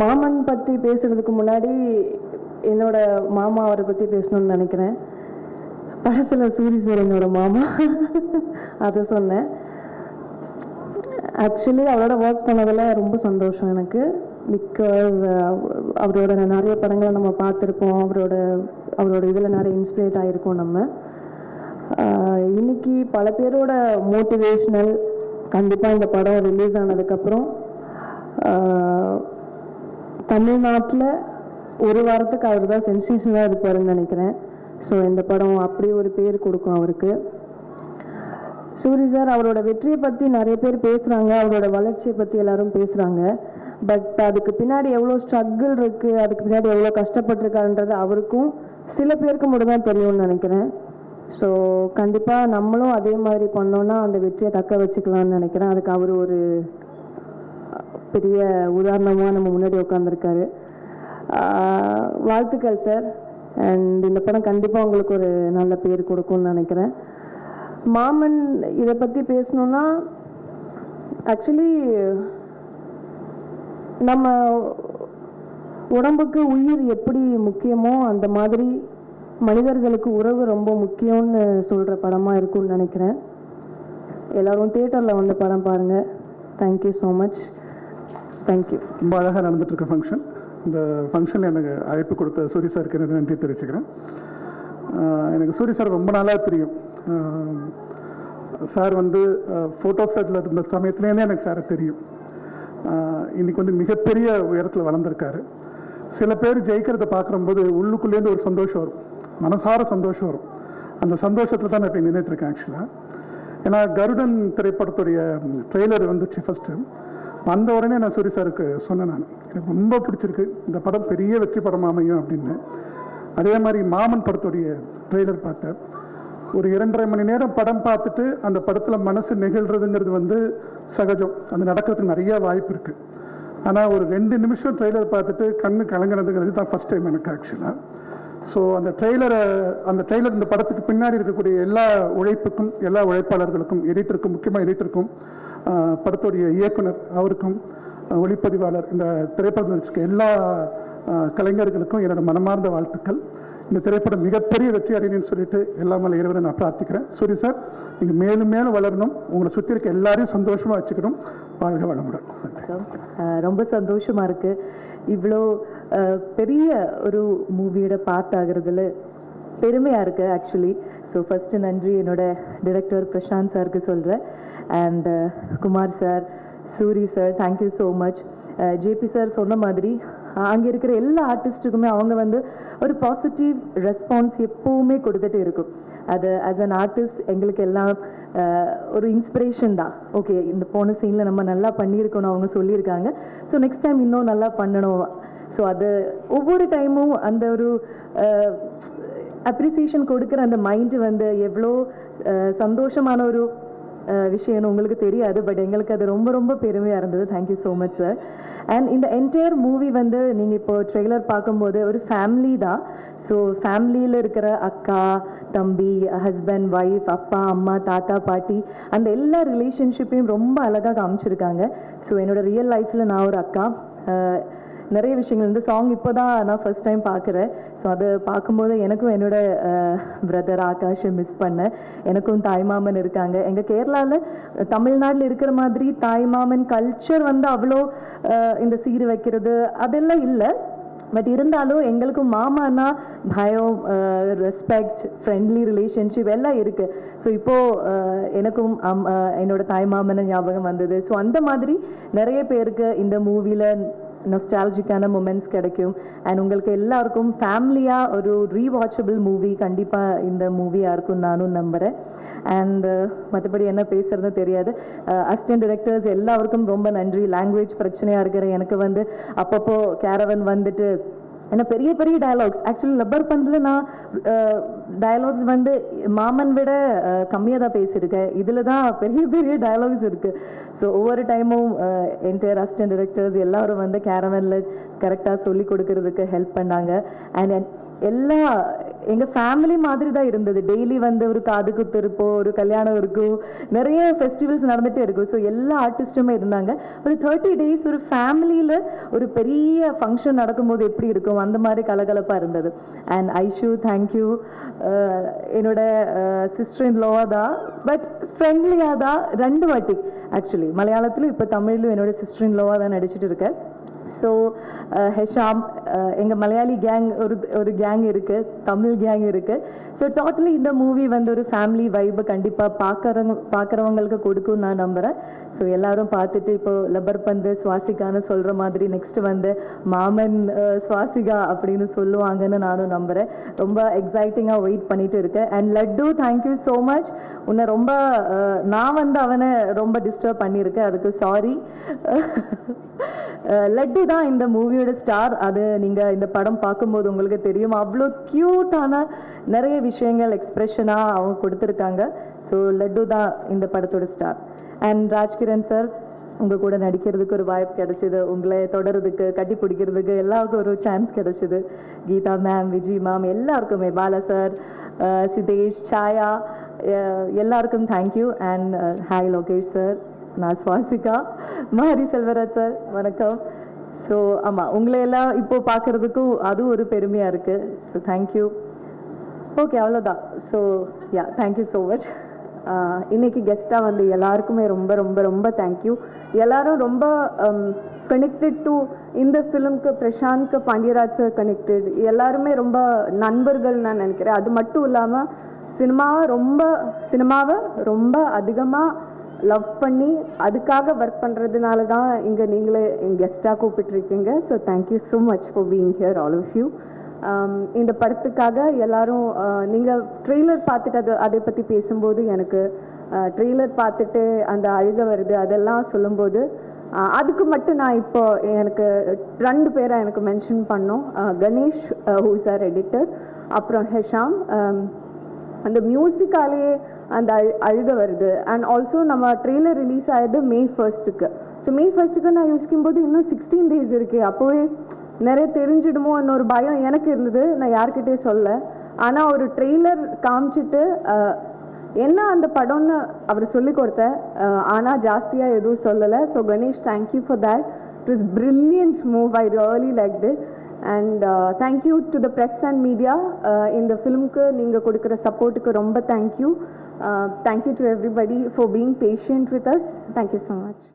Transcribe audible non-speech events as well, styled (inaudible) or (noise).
மாமன் பற்றி பேசுகிறதுக்கு முன்னாடி என்னோட மாமா அவரை பற்றி பேசணும்னு நினைக்கிறேன். படத்தில் சூரி சார் என்னோட மாமா. அதை சொன்னேன். ஆக்சுவலி அவரோட ஒர்க் பண்ணதில் ரொம்ப சந்தோஷம் எனக்கு. பிகாஸ் அவரோட நிறைய படங்களை நம்ம பார்த்துருப்போம். அவரோட அவரோட இதில் நிறைய இன்ஸ்பிரேட் ஆகிருக்கோம் நம்ம. இன்னைக்கு பல பேரோட மோட்டிவேஷ்னல் கண்டிப்பாக இந்த படம் ரிலீஸ் ஆனதுக்கப்புறம் தமிழ்நாட்டில் ஒரு வாரத்துக்கு அவர் தான் சென்சேஷனாக இருப்பாருன்னு நினைக்கிறேன். ஸோ இந்த படம் அப்படி ஒரு பேர் கொடுக்கும் அவருக்கு. சூரி சார் அவரோட வெற்றியை பற்றி நிறைய பேர் பேசுகிறாங்க அவரோட வளர்ச்சியை பற்றி எல்லாரும் பேசுகிறாங்க பட் அதுக்கு பின்னாடி எவ்வளோ ஸ்ட்ரகிள் இருக்குது அதுக்கு பின்னாடி எவ்வளோ கஷ்டப்பட்டிருக்காருன்றது அவருக்கும் சில பேருக்கு மட்டும் தான் தெரியும்னு நினைக்கிறேன். ஸோ கண்டிப்பாக நம்மளும் அதே மாதிரி பண்ணோன்னா அந்த வெற்றியை தக்க வச்சுக்கலாம்னு நினைக்கிறேன். அதுக்கு அவர் ஒரு பெரிய உதாரணமாக நம்ம முன்னாடி உட்காந்துருக்காரு வாழ்த்துக்கள் சார் அண்ட் இந்த படம் கண்டிப்பாக உங்களுக்கு ஒரு நல்ல பேர் கொடுக்கும்னு நினைக்கிறேன். மாமன் இதை பற்றி பேசணுன்னா ஆக்சுவலி நம்ம உடம்புக்கு உயிர் எப்படி முக்கியமோ அந்த மாதிரி மனிதர்களுக்கு உறவு ரொம்ப முக்கியம்னு சொல்கிற படமாக இருக்கும்னு நினைக்கிறேன். எல்லோரும் தேட்டரில் வந்து படம் பாருங்கள் தேங்க்யூ ஸோ மச் தேங்க்யூ ரொம்ப அழகாக நடந்துட்டு இருக்க ஃபங்க்ஷன் இந்த ஃபங்க்ஷனில் எனக்கு அழைப்பு கொடுத்த சூரி சாருக்கு எனக்கு நன்றி தெரிவிச்சுக்கிறேன். எனக்கு சூரி சார் ரொம்ப நாளாக தெரியும். சார் வந்து ஃபோட்டோ ஃப்ளட்டில் இருந்த சமயத்துலேருந்தே எனக்கு சாரை தெரியும். இன்றைக்கி வந்து மிகப்பெரிய உயரத்தில் வளர்ந்துருக்காரு. சில பேர் ஜெயிக்கிறத பார்க்கும்போது உள்ளுக்குள்ளேருந்து ஒரு சந்தோஷம் வரும். மனசார சந்தோஷம் வரும். அந்த சந்தோஷத்தில் தான் நான் இப்போ நின்றுட்டுருக்கேன் ஆக்சுவலாக ஏன்னா கருடன் திரைப்படத்துடைய ட்ரெய்லர் வந்துச்சு ஃபஸ்ட்டு வந்த உடனே நான் சூரி சாருக்கு சொன்னேன் நான். எனக்கு ரொம்ப பிடிச்சிருக்கு. இந்த படம் பெரிய வெற்றி படம் அமையும் அப்படின்னு. அதே மாதிரி மாமன் படத்துடைய ட்ரெய்லர் பார்த்தேன். ஒரு இரண்டரை மணி நேரம் படம் பார்த்துட்டு அந்த படத்தில் மனசு நெகிழ்றதுங்கிறது வந்து சகஜம். அது நடக்கிறதுக்கு நிறைய வாய்ப்பு இருக்குது ஆனால் ஒரு ரெண்டு நிமிஷம் ட்ரெய்லர் பார்த்துட்டு கண்ணு கலங்கினதுங்கிறது தான் ஃபஸ்ட் டைம் எனக்கு ஆக்சுவலாக ஸோ அந்த ட்ரெய்லரை அந்த ட்ரெய்லர் இந்த படத்துக்கு பின்னாடி இருக்கக்கூடிய எல்லா உழைப்புக்கும் எல்லா உழைப்பாளர்களுக்கும் எடிட்டருக்கும் முக்கியமாக எடிட்டருக்கும் படத்துடைய இயக்குனர் அவருக்கும் ஒளிப்பதிவாளர் இந்த திரைப்படம் நடிச்சிருக்க எல்லா கலைஞர்களுக்கும் என்னோட மனமார்ந்த வாழ்த்துக்கள். இந்த திரைப்படம் மிகப்பெரிய வெற்றி அடையணும்னு சொல்லிட்டு எல்லா மேலே இறைவனை நான் பிரார்த்திக்கிறேன். சூரி சார் நீங்கள் மேலும் மேலும் வளரணும். உங்களை சுற்றி இருக்க எல்லாரையும் சந்தோஷமாக வச்சுக்கணும். வாழ்க வளமுடன். ரொம்ப சந்தோஷமாக இருக்கு. இவ்வளோ பெரிய ஒரு மூவியோட பார்ட் ஆகிறதுல பெருமையாக இருக்குது ஆக்சுவலி ஸோ ஃபஸ்ட்டு நன்றி என்னோட டிரெக்டர் பிரசாந்த் சாருக்கு சொல்கிறேன் and Kumar sir Soori sir thank you so much JP sir சொன்ன மாதிரி அங்கே இருக்கிற எல்லா ஆர்டிஸ்ட்டுக்குமே அவங்க வந்து ஒரு பாசிட்டிவ் ரெஸ்பான்ஸ் எப்போவுமே கொடுத்துட்டு இருக்கும். அது ஆஸ் அன் ஆர்டிஸ்ட் எங்களுக்கு எல்லாம் uh, ஒரு இன்ஸ்பிரேஷன் தான். ஓகே இந்த போன சீனில் நம்ம நல்லா பண்ணியிருக்கணும் அவங்க சொல்லியிருக்காங்க. ஸோ நெக்ஸ்ட் டைம் இன்னும் நல்லா பண்ணணும். ஸோ அது ஒவ்வொரு டைமும் அந்த ஒரு uh, அப்ரிசியேஷன் கொடுக்குற அந்த மைண்டு வந்து எவ்வளோ uh, சந்தோஷமான ஒரு விஷயம்னு உங்களுக்கு தெரியாது பட் எங்களுக்கு அது ரொம்ப ரொம்ப பெருமையாக இருந்தது. Thank you so much sir and இந்த என்டையர் மூவி வந்து நீங்கள் இப்போ ட்ரெய்லர் பார்க்கும்போது ஒரு ஃபேமிலி தான். ஸோ ஃபேமிலியில் இருக்கிற அக்கா தம்பி ஹஸ்பண்ட் ஒய்ஃப் அப்பா அம்மா தாத்தா பாட்டி அந்த எல்லா ரிலேஷன்ஷிப்பையும் ரொம்ப அழகாக காமிச்சிருக்காங்க. ஸோ என்னோட ரியல் லைஃப்பில் நான் ஒரு அக்கா. நிறைய விஷயங்கள் இந்த சாங் இப்போ தான் நான் ஃபர்ஸ்ட் டைம் பார்க்குறேன். ஸோ அது பார்க்கும்போது எனக்கும் என்னோட பிரதர் ஆகாஷை மிஸ் பண்ணேன். எனக்கும் தாய்மாமன் இருக்காங்க. எங்கள் கேரளாவில் தமிழ்நாட்டில் இருக்கிற மாதிரி தாய்மாமன் கல்ச்சர் வந்து அவ்வளோ இந்த சீர் வைக்கிறது அதெல்லாம் இல்லை. பட் இருந்தாலும் எங்களுக்கும் மாமானா பயம் ரெஸ்பெக்ட் ஃப்ரெண்ட்லி ரிலேஷன்ஷிப் எல்லாம் இருக்குது ஸோ இப்போது எனக்கும் அம் என்னோட தாய் மாமன ஞாபகம் வந்தது. ஸோ அந்த மாதிரி நிறைய பேருக்கு இந்த மூவியில் நொஸ்டாலஜிக்கான மூமெண்ட்ஸ் கிடைக்கும். அண்ட் உங்களுக்கு எல்லாருக்கும் ஃபேமிலியாக ஒரு ரீவாச்சபிள் மூவி கண்டிப்பாக இந்த மூவியாக இருக்கும் நானும் நம்புகிறேன் அண்ட் uh, மற்றபடி என்ன பேசுகிறது தெரியாது. Uh, அசிஸ்டன்ட் டிரெக்டர்ஸ் எல்லாருக்கும் ரொம்ப நன்றி. லாங்குவேஜ் பிரச்சனையாக இருக்கிற எனக்கு வந்து அப்பப்போ கேரவன் வந்துட்டு ஏன்னா பெரிய பெரிய டயலாக்ஸ் ஆக்சுவலி லப்பர் பந்தில் நான் டயலாக்ஸ் வந்து மாமன் விட கம்மியாக தான் பேசியிருக்கேன். இதில் தான் பெரிய பெரிய டயலாக்ஸ் இருக்குது ஸோ ஒவ்வொரு டைமும் என்டையர் அசிஸ்டன்ட் டிரெக்டர்ஸ் எல்லோரும் வந்து கேரவனில் கரெக்டாக சொல்லி கொடுக்கறதுக்கு ஹெல்ப் பண்ணாங்க. அண்ட் எல்லா எங்கள் ஃபேமிலி மாதிரி தான் இருந்தது. டெய்லி வந்து ஒரு காது குத்து இருப்போம் ஒரு கல்யாணம் இருக்கும் நிறைய ஃபெஸ்டிவல்ஸ் நடந்துகிட்டே இருக்கும் ஸோ எல்லா ஆர்டிஸ்ட்டுமே இருந்தாங்க. ஒரு தேர்ட்டி டேஸ் ஒரு ஃபேமிலியில் ஒரு பெரிய ஃபங்க்ஷன் நடக்கும்போது எப்படி இருக்கும்? அந்த மாதிரி கலகலப்பாக இருந்தது. அண்ட் ஐஷு தேங்க்யூ என்னோட சிஸ்டர் இன் லோவாக தான் பட் ஃப்ரெண்ட்லியாக தான் ரெண்டு வாட்டி. ஆக்சுவலி மலையாளத்திலும் இப்போ தமிழிலும் என்னோட சிஸ்டர் இன் லோவாக தான் நடிச்சிட்டு இருக்கேன். ஸோ ஹெஷாம் எங்கள் மலையாளி கேங் ஒரு ஒரு கேங் இருக்குது தமிழ் கேங் இருக்குது ஸோ டோட்டலி இந்த மூவி வந்து ஒரு ஃபேமிலி வைப்பை கண்டிப்பாக பார்க்குறவங்க பார்க்குறவங்களுக்கு கொடுக்கும் நான் நம்புகிறேன் ஸோ எல்லாரும் பார்த்துட்டு இப்போ லப்பர் பந்து சுவாசிகான்னு சொல்கிற மாதிரி நெக்ஸ்ட் வந்து மாமன் uh, சுவாசிகா அப்படின்னு சொல்லுவாங்கன்னு நானும் நம்புகிறேன் ரொம்ப எக்ஸைட்டிங்காக வெயிட் பண்ணிட்டு இருக்கேன் and Laddu thank you so much உன்னை ரொம்ப uh, நான் வந்து அவனை ரொம்ப டிஸ்டர்ப் பண்ணியிருக்கேன். அதுக்கு சாரி (laughs) லட்டு தான் இந்த மூவியோட ஸ்டார் அது நீங்கள் இந்த படம் பார்க்கும்போது உங்களுக்கு தெரியும். அவ்வளோ க்யூட்டான நிறைய விஷயங்கள் எக்ஸ்ப்ரெஷனாக அவங்க கொடுத்துருக்காங்க. ஸோ லட்டு தான் இந்த படத்தோட ஸ்டார் அண்ட் ராஜ்கிரண் சார் உங்கள் கூட நடிக்கிறதுக்கு ஒரு வாய்ப்பு கிடைச்சிது. உங்களை தொடர்றதுக்கு கட்டி பிடிக்கிறதுக்கு எல்லாருக்கும் ஒரு சான்ஸ் கிடைச்சிது. கீதா மேம் விஜய் மேம் எல்லாருக்குமே. பாலா சார் சிதேஷ் சாயா எல்லாருக்கும் thank you and hi Lokesh sir நான் சுவாசிகா மாரி செல்வராஜ் சார் வணக்கம். ஸோ ஆமாம் உங்களை எல்லாம் இப்போ பார்க்குறதுக்கும் அதுவும் ஒரு பெருமையாக இருக்குது ஸோ தேங்க்யூ ஓகே அவ்வளோதான் so yeah thank you so much இன்றைக்கி இன்னைக்கு கெஸ்ட்டாக வந்து எல்லாருக்குமே ரொம்ப ரொம்ப ரொம்ப தேங்க்யூ எல்லாரும் ரொம்ப um, கனெக்டட் டு இந்த ஃபிலிம்க்கு பிரசாந்த்க்கு பாண்டியராஜ் சார் கனெக்டட் எல்லாருமே ரொம்ப நண்பர்கள் நான் நினைக்கிறேன். அது மட்டும் இல்லாமல் சினிமாவை ரொம்ப சினிமாவை ரொம்ப அதிகமாக லவ் பண்ணி அதுக்காக ஒர்க் பண்ணுறதுனால தான் இங்கே நீங்களே என் கெஸ்ட்டாக கூப்பிட்டுருக்கீங்க. So thank you so much for being here all of you இந்த படத்துக்காக எல்லாரும் uh, நீங்கள் ட்ரெய்லர் பார்த்துட்டு அது அதை பற்றி பேசும்போது எனக்கு uh, ட்ரெய்லர் பார்த்துட்டு அந்த அழுக வருது அதெல்லாம் சொல்லும்போது uh, அதுக்கு மட்டும் நான் இப்போ எனக்கு ரெண்டு பேரை எனக்கு மென்ஷன் பண்ணோம். கணேஷ் ஹூஸ் ஆர் எடிட்டர் அப்புறம் ஹெஷாம். Um, அந்த மியூசிக்காலேயே அந்த அழு அழுக வருது. அண்ட் ஆல்சோ நம்ம ட்ரெய்லர் ரிலீஸ் ஆகிடுது மே ஃபர்ஸ்ட்டுக்கு ஸோ மே ஃபர்ஸ்ட்டுக்கு நான் யோசிக்கும் போது இன்னும் சிக்ஸ்டீன் டேஸ் இருக்கே. அப்போவே நிறைய தெரிஞ்சிடுமோ ஒரு பயம் எனக்கு இருந்தது. நான் யார்கிட்டயும் சொல்ல. ஆனால் ஒரு ட்ரெய்லர் காமிச்சிட்டு என்ன அந்த படம்னு அவர் சொல்லி கொடுத்தேன் ஆனால் ஜாஸ்தியாக எதுவும் சொல்லலை. So Ganesh thank you for that it was brilliant movie I really like it and thank you to the press and media இந்த ஃபிலிம்க்கு நீங்கள் கொடுக்குற சப்போர்ட்டுக்கு ரொம்ப thank you Uh, thank you to everybody for being patient with us. Thank you so much.